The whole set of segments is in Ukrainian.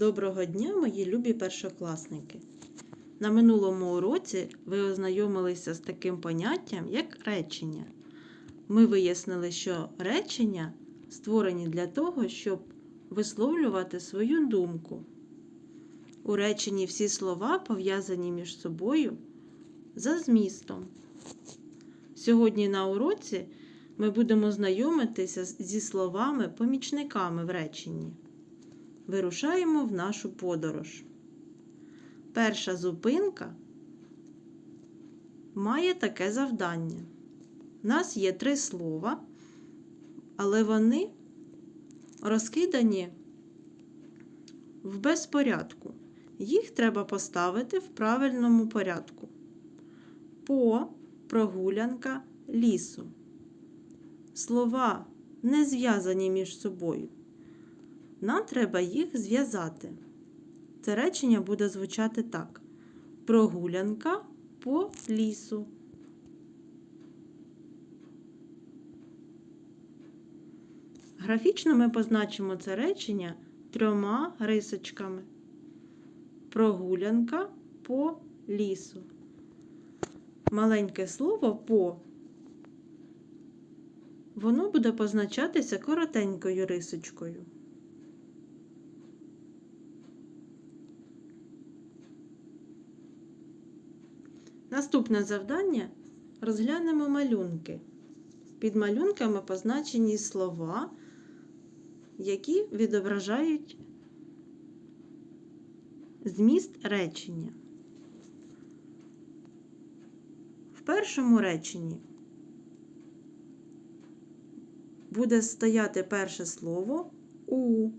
Доброго дня, мої любі першокласники! На минулому уроці ви ознайомилися з таким поняттям, як речення. Ми вияснили, що речення створені для того, щоб висловлювати свою думку. У реченні всі слова пов'язані між собою за змістом. Сьогодні на уроці ми будемо знайомитися зі словами-помічниками в реченні. Вирушаємо в нашу подорож. Перша зупинка має таке завдання. У нас є три слова, але вони розкидані в безпорядку. Їх треба поставити в правильному порядку. По прогулянка лісу. Слова не зв'язані між собою. Нам треба їх зв'язати. Це речення буде звучати так: прогулянка по лісу. Графічно ми позначимо це речення трьома рисочками. Прогулянка по лісу. Маленьке слово по. Воно буде позначатися коротенькою рисочкою. Наступне завдання розглянемо малюнки. Під малюнками позначені слова, які відображають зміст речення. В першому реченні буде стояти перше слово у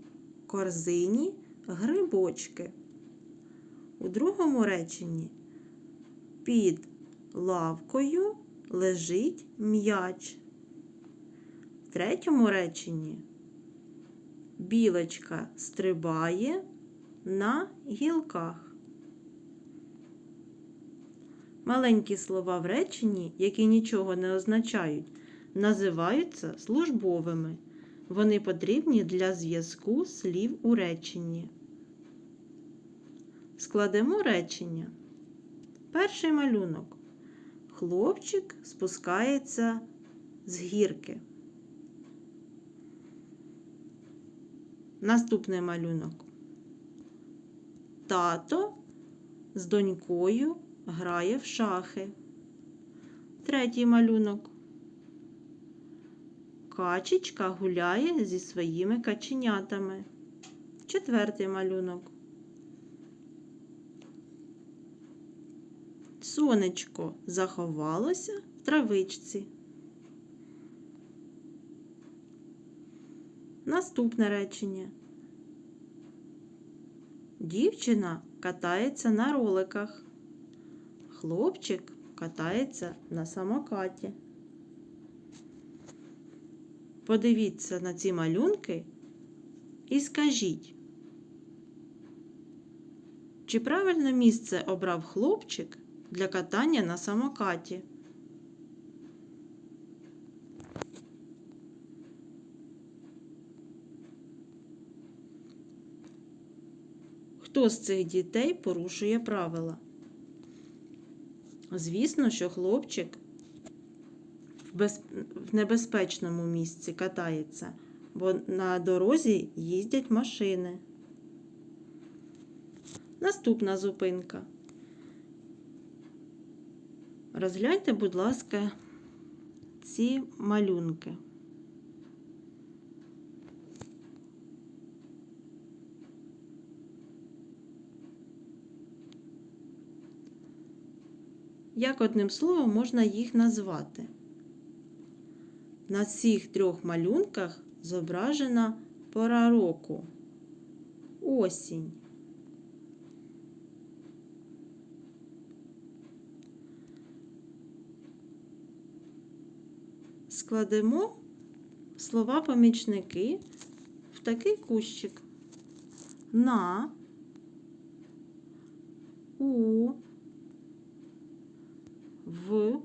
корзині грибочки. У другому реченні під лавкою лежить м'яч. В третьому реченні білочка стрибає на гілках. Маленькі слова в реченні, які нічого не означають, називаються службовими. Вони потрібні для зв'язку слів у реченні. Складемо речення. Перший малюнок. Хлопчик спускається з гірки. Наступний малюнок. Тато з донькою грає в шахи. Третій малюнок. Качечка гуляє зі своїми каченятами. Четвертий малюнок. Сонечко заховалося в травичці. Наступне речення. Дівчина катається на роликах. Хлопчик катається на самокаті. Подивіться на ці малюнки і скажіть, чи правильне місце обрав хлопчик для катання на самокаті? Хто з цих дітей порушує правила? Звісно, що хлопчик в, без... в небезпечному місці катається, бо на дорозі їздять машини. Наступна зупинка. Розгляньте, будь ласка, ці малюнки. Як одним словом можна їх назвати? На цих трьох малюнках зображена пора року. Осінь. Складемо слова-помічники в такий кущик. На, у, в,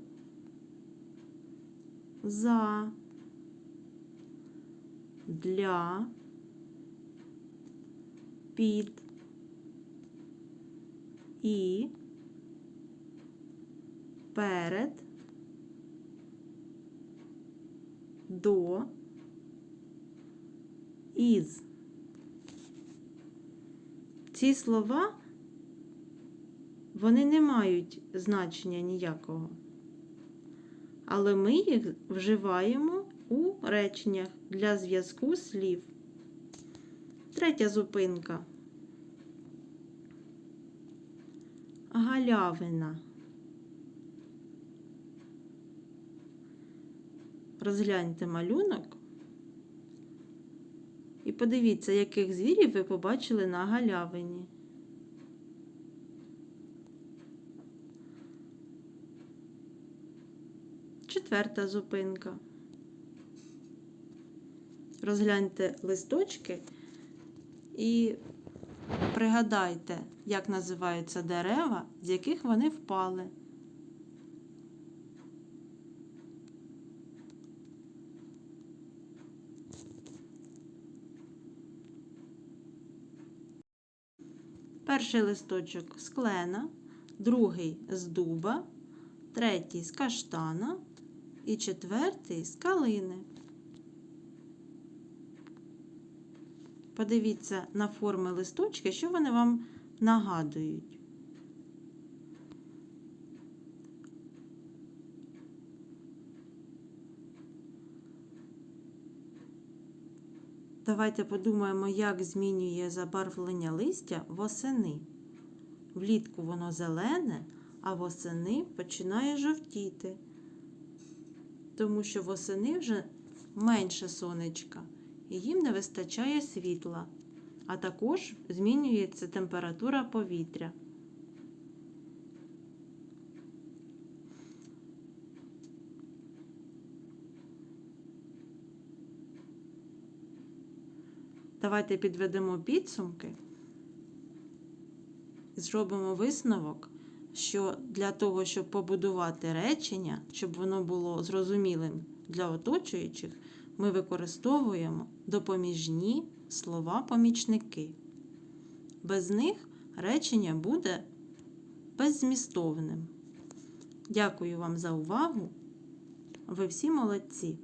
за, для, під, і, перед, до, із. Ці слова вони не мають значення ніякого. Але ми їх вживаємо у реченнях для зв'язку слів. Третя зупинка. Галявина. Розгляньте малюнок і подивіться, яких звірів ви побачили на галявині. Четверта зупинка. Розгляньте листочки і пригадайте, як називаються дерева, з яких вони впали. Перший листочок з клена, другий з дуба, третій з каштана і четвертий з калини. Подивіться на форми листочки, що вони вам нагадують. Давайте подумаємо, як змінює забарвлення листя восени. Влітку воно зелене, а восени починає жовтіти, тому що восени вже менше сонечка і їм не вистачає світла, а також змінюється температура повітря. Давайте підведемо підсумки і зробимо висновок, що для того, щоб побудувати речення, щоб воно було зрозумілим для оточуючих, ми використовуємо допоміжні слова-помічники. Без них речення буде беззмістовним. Дякую вам за увагу. Ви всі молодці!